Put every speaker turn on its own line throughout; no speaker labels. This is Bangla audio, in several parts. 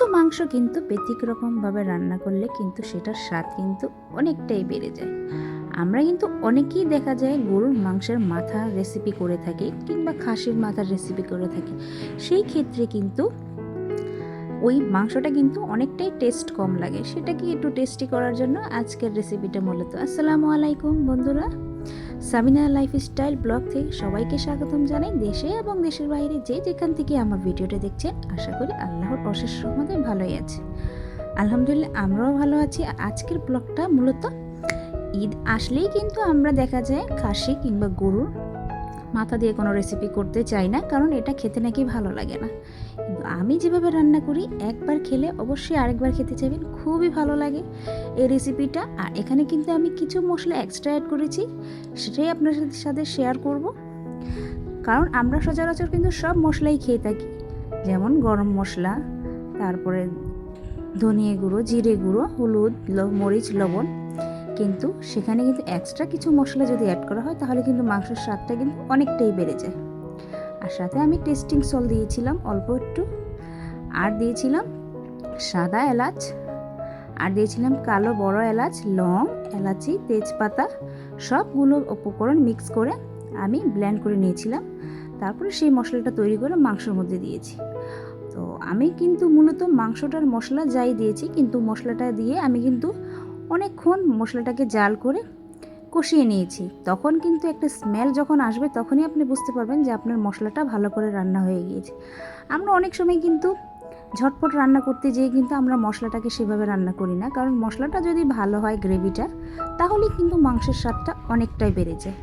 কিছু মাংস কিন্তু ব্যতিক্রকমভাবে রান্না করলে কিন্তু সেটার স্বাদ কিন্তু অনেকটাই বেড়ে যায়। আমরা কিন্তু অনেকেই দেখা যায় গরুর মাংসের মাথা রেসিপি করে থাকি কিংবা খাসির মাথার রেসিপি করে থাকি। সেই ক্ষেত্রে কিন্তু ওই মাংসটা কিন্তু অনেকটাই টেস্ট কম লাগে। সেটাকে একটু টেস্টি করার জন্য আজকের রেসিপিটা মূলত। আসসালামু আলাইকুম বন্ধুরা। সাবিনা লাইফস্টাইল ব্লগ থেকে সবাইকে স্বাগতম জানাই দেশে এবং দেশের বাইরে যে যেখান থেকে আমার ভিডিওটা দেখছেন, আশা করি আল্লাহর অশেষ রহমতে ভালোই আছে। আলহামদুলিল্লাহ, আমরাও ভালো আছি। আজকের ব্লগটা মূলত ঈদ আসলেই কিন্তু আমরা দেখা যায় খাসি কিংবা গরুর মাথা দিয়ে কোনো রেসিপি করতে চাই না, কারণ এটা খেতে নাকি ভালো লাগে না। আমি যেভাবে রান্না করি, একবার খেলে অবশ্যই আরেকবার খেতে চাইবেন, খুবই ভালো লাগে এই রেসিপিটা আর এখানে কিন্তু আমি কিছু মশলা এক্সট্রা অ্যাড করেছি, সেটাই আপনার সাথে- সাথে শেয়ার করব। কারণ আমরা সচরাচর কিন্তু সব মশলাই খেয়ে থাকি, যেমন গরম মশলা, তারপরে ধনিয়া গুঁড়ো, জিরে গুঁড়ো, হলুদ মরিচ, লবণ। কিন্তু সেখানে কিন্তু এক্সট্রা কিছু মশলা যদি অ্যাড করা হয়, তাহলে কিন্তু মাংসের স্বাদটা কিন্তু অনেকটাই বেড়ে যায়। আর সাথে আমি টেস্টিং সল দিয়েছিলাম অল্প একটু। আর দিয়েছিলাম সাদা এলাচ। আর দিয়েছিলাম কালো বড় এলাচ, লং, এলাচি, তেজপাতা, সবগুলো উপকরণ মিক্স করে আমি ব্ল্যান্ড করে নিয়েছিলাম। তারপরে সেই মশলাটা তৈরি করে মাংসের মধ্যে দিয়েছি। তো আমি কিন্তু মূলত মাংসটার মশলা যাই দিয়েছি, কিন্তু মশলাটা দিয়ে আমি কিন্তু অনেকক্ষণ মশলাটাকে জাল করে কষিয়ে নিয়েছি। তখন কিন্তু একটা স্মেল যখন আসবে, তখনই আপনি বুঝতে পারবেন যে আপনার মশলাটা ভালো করে রান্না হয়ে গিয়েছে। আমরা অনেক সময় কিন্তু ঝটপট রান্না করতে যেয়ে কিন্তু আমরা মশলাটাকে সেভাবে রান্না করি না। কারণ মশলাটা যদি ভালো হয় গ্রেভিটা, তাহলে কিন্তু মাংসের স্বাদটা অনেকটাই বেড়ে যায়।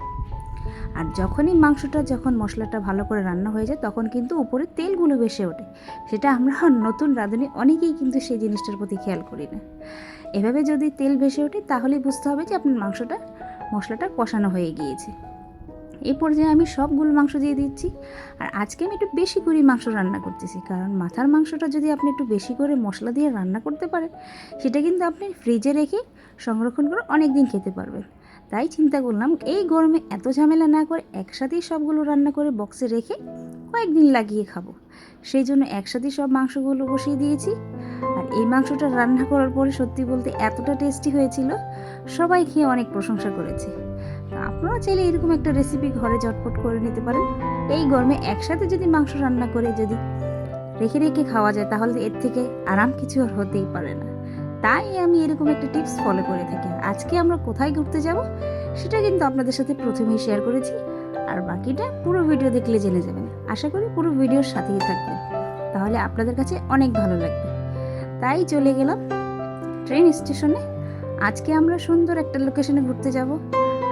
আর যখনই মাংসটা, যখন মশলাটা ভালো করে রান্না হয়ে যায়, তখন কিন্তু উপরে তেলগুলো ভেসে ওঠে। সেটা আমরা নতুন রাঁধুনি অনেকেই কিন্তু সেই জিনিসটার প্রতি খেয়াল করি না। এভাবে যদি তেল ভেসে ওঠে তাহলে বুঝতে হবে যে আপনার মাংসটা, মশলাটা কষানো হয়ে গিয়েছে। এই পর্যায়ে আমি সবগুলো মাংস দিয়ে দিচ্ছি। আর আজকে আমি একটু বেশি করে মাংস রান্না করতেছি। কারণ মাথার মাংসটা যদি আপনি একটু বেশি করে মশলা দিয়ে রান্না করতে পারেন, সেটা কিন্তু আপনি ফ্রিজে রেখে সংরক্ষণ করে অনেক দিন খেতে পারবেন। তাই চিন্তা করলাম, এই গরমে এত ঝামেলা না করে একসাথেই সবগুলো রান্না করে বক্সে রেখে কয়েকদিন লাগিয়ে খাব। সেই জন্য একসাথেই সব মাংসগুলো বসিয়ে দিয়েছি। এই মাংসটা রান্না করার পরে সত্যি বলতে এতটা টেস্টি হয়েছিল, সবাই খেয়ে অনেক প্রশংসা করেছে। আপনারা চাইলে এরকম একটা রেসিপি ঘরে চটপট করে নিতে পারেন। এই গরমে একসাথে যদি মাংস রান্না করে যদি রেখে রেখে খাওয়া যায়, তাহলে এর থেকে আরাম কিছু আর হতেই পারে না। তাই আমি এরকম একটা টিপস ফলো করে থাকি। আজকে আমরা কোথায় ঘুরতে যাব, সেটা কিন্তু আপনাদের সাথে প্রথমেই শেয়ার করেছি। আর বাকিটা পুরো ভিডিও দেখলে জেনে যাবেন। আশা করি পুরো ভিডিওর সাথেই থাকবেন। তাহলে আপনাদের কাছে অনেক ভালো লাগবে। তাই চলে গেলাম ট্রেন স্টেশনে আজকে আমরা সুন্দর একটা লোকেশনে ঘুরতে যাব।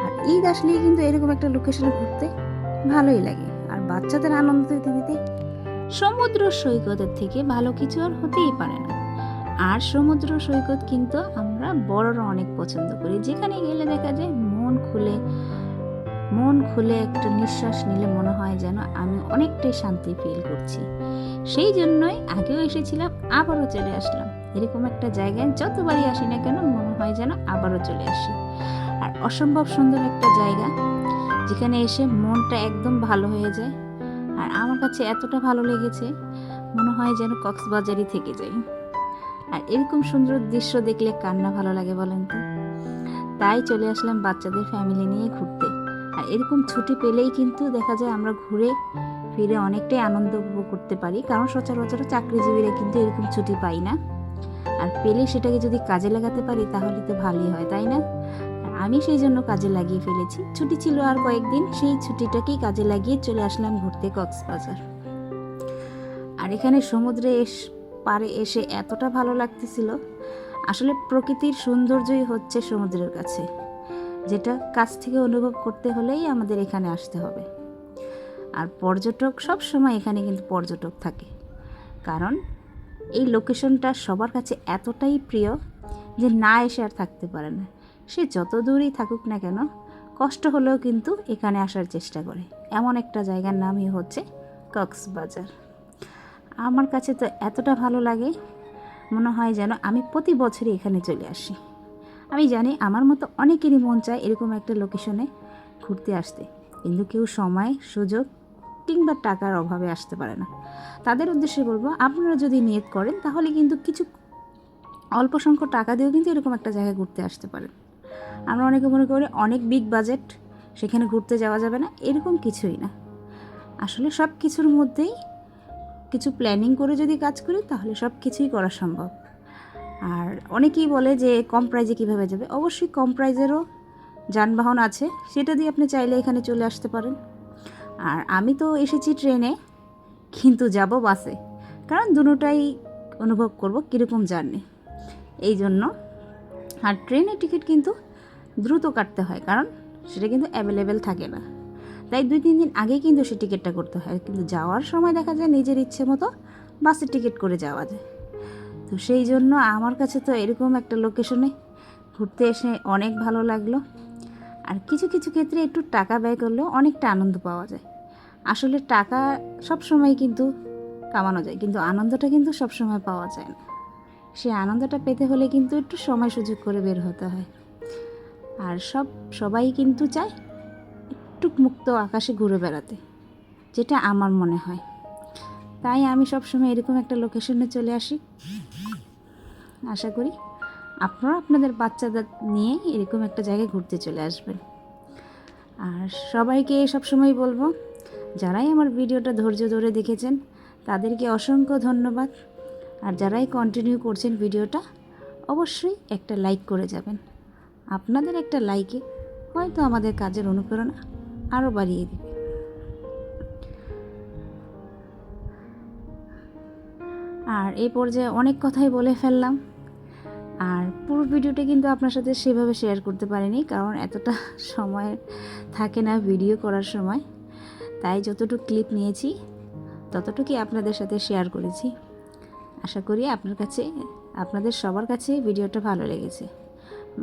আর ঈদ আসলেই কিন্তু এরকম একটা লোকেশনে ঘুরতে ভালোই লাগে। আর বাচ্চাদের আনন্দ দিতে দিতে সমুদ্র সৈকতের থেকে ভালো কিছু আর হতেই পারে না। আর সমুদ্র সৈকত কিন্তু আমরা বড়রা অনেক পছন্দ করি। যেখানে গেলে দেখা যায় মন খুলে মন খুলে একটা নিঃশ্বাস নিলে মনে হয় যেন আমি অনেকটাই শান্তি ফিল করছি। সেই জন্যই আগেও এসেছিলাম, আবারও চলে আসলাম। এরকম একটা জায়গায় যতবারই আসি না কেন মনে হয় যেন আবারও চলে আসি। আর অসম্ভব সুন্দর একটা জায়গা, যেখানে এসে মনটা একদম ভালো হয়ে যায়। আর আমার কাছে এতটা ভালো লেগেছে, মনে হয় যেন কক্সবাজারই থেকে যাই। আর এরকম সুন্দর দৃশ্য দেখলে কান্না ভালো লাগে বলেন তো? তাই চলে আসলাম বাচ্চাদের ফ্যামিলি নিয়ে ঘুরতে। আর এরকম ছুটি পেলেই কিন্তু দেখা যায় আমরা ঘুরে ফিরে অনেকটাই আনন্দ উপভোগ করতে পারি। কারণ সচরাচর চাকরিজীবীরা কিন্তু এরকম ছুটি পাই না। আর পেলে সেটাকে যদি কাজে লাগাতে পারি তাহলে তো ভালোই হয়, তাই না? আমি সেই জন্য কাজে লাগিয়ে ফেলেছি। ছুটি ছিল আর কয়েকদিন, সেই ছুটিটাকেই কাজে লাগিয়ে চলে আসলাম ঘুরতে কক্সবাজার। আর এখানে সমুদ্রে এস পারে এসে এতটা ভালো লাগতেছিল। আসলে প্রকৃতির সৌন্দর্যই হচ্ছে সমুদ্রের কাছে। যেটা কাছ থেকে অনুভব করতে হলেই আমাদের এখানে আসতে হবে। আর পর্যটক সব সময় এখানে কিন্তু পর্যটক থাকে। কারণ এই লোকেশনটা সবার কাছে এতটাই প্রিয় যে না এসে আর থাকতে পারে না। সে যত দূরেই থাকুক না কেন, কষ্ট হলেও কিন্তু এখানে আসার চেষ্টা করে। এমন একটা জায়গার নামই হচ্ছে কক্সবাজার। আমার কাছে তো এতটা ভালো লাগে, মনে হয় যেন আমি প্রতি বছরই এখানে চলে আসি। আমি জানি আমার মতো অনেকেরই মন চায় এরকম একটা লোকেশনে ঘুরতে আসতে। কিন্তু কেউ সময়, সুযোগ কিংবা টাকার অভাবে আসতে পারে না। তাদের উদ্দেশ্যে বলব, আপনারা যদি নিয়ত করেন, তাহলে কিন্তু কিছু অল্প সংখ্যক টাকা দিয়েও কিন্তু এরকম একটা জায়গায় ঘুরতে আসতে পারেন। আমরা অনেকে মনে করি, অনেক বিগ বাজেট সেখানে ঘুরতে যাওয়া যাবে না, এরকম কিছুই না। আসলে সব কিছুর মধ্যেই কিছু প্ল্যানিং করে যদি কাজ করি, তাহলে সব কিছুই করা সম্ভব। আর অনেকেই বলে যে কম প্রাইজে কীভাবে যাবে? অবশ্যই কম প্রাইজেরও যানবাহন আছে, সেটা দিয়ে আপনি চাইলে এখানে চলে আসতে পারেন। আর আমি তো এসেছি ট্রেনে, কিন্তু যাব বাসে, কারণ দুটোটাই অনুভব করব কীরকম জার্নি। এই জন্য, আর ট্রেনের টিকিট কিন্তু দ্রুত কাটতে হয়, কারণ সেটা কিন্তু অ্যাভেলেবেল থাকে না। তাই দুই তিন দিন আগেই কিন্তু সে টিকিটটা করতে হয়, কিন্তু যাওয়ার সময় দেখা যায় নিজের ইচ্ছে মতো বাসের টিকিট করে যাওয়া যায়। তো সেই জন্য আমার কাছে তো এরকম একটা লোকেশনে ঘুরতে এসে অনেক ভালো লাগল। আর কিছু কিছু ক্ষেত্রে একটু টাকা ব্যয় করলেও অনেকটা আনন্দ পাওয়া যায়। আসলে টাকা সব সময় কিন্তু কামানো যায়, কিন্তু আনন্দটা কিন্তু সব সময় পাওয়া যায় না। সেই আনন্দটা পেতে হলে কিন্তু একটু সময় সুযোগ করে বের হতে হয়। আর সব, সবাই কিন্তু চায় একটু মুক্ত আকাশে ঘুরে বেড়াতে, যেটা আমার মনে হয়। তাই আমি সবসময় এরকম একটা লোকেশনে চলে আসি। আশা করি আপনারা আপনাদের বাচ্চাদের নিয়ে এরকম একটা জায়গায় ঘুরতে চলে আসবেন। আর সবাইকে সবসময় বলব, যারাই আমার ভিডিওটা ধৈর্য ধরে দেখেছেন, তাদেরকে অসংখ্য ধন্যবাদ। আর যারাই কন্টিনিউ করছেন ভিডিওটা, অবশ্যই একটা লাইক করে যাবেন। আপনাদের একটা লাইকে হয়তো আমাদের কাজের অনুপ্রেরণা আরও বাড়িয়ে দেবে। আর এই পর্যায়ে অনেক কথাই বলে ফেললাম। আর পুরো ভিডিওটা কিন্তু আপনার সাথে সেভাবে শেয়ার করতে পারিনি, কারণ এতটা সময় থাকে না ভিডিও করার সময়। তাই যতটুকু ক্লিপ নিয়েছি, ততটুকুই আপনাদের সাথে শেয়ার করেছি। আশা করি আপনার কাছে, আপনাদের সবার কাছে ভিডিওটা ভালো লেগেছে।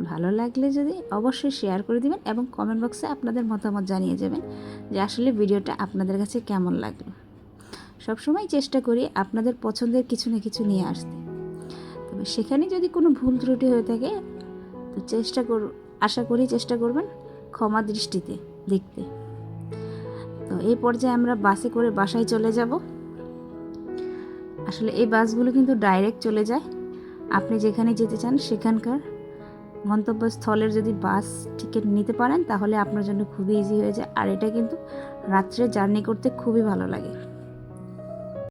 ভালো লাগলে যদি অবশ্যই শেয়ার করে দিবেন এবং কমেন্ট বক্সে আপনাদের মতামত জানিয়ে যাবেন যে আসলে ভিডিওটা আপনাদের কাছে কেমন লাগল। সবসময় চেষ্টা করি আপনাদের পছন্দের কিছু না কিছু নিয়ে আসতে। তবে সেখানে যদি কোনো ভুল ত্রুটি হয়ে থাকে, তো চেষ্টা কর, আশা করি চেষ্টা করবেন ক্ষমা দৃষ্টিতে দেখতে। তো এই পর্যায়ে আমরা বাসে করে বাসায় চলে যাব। আসলে এই বাসগুলো কিন্তু ডাইরেক্ট চলে যায়। আপনি যেখানে যেতে চান সেখানকার গন্তব্যস্থলের যদি বাস টিকিট নিতে পারেন, তাহলে আপনার জন্য খুবই ইজি হয়ে যায়। আর এটা কিন্তু রাত্রে জার্নি করতে খুবই ভালো লাগে।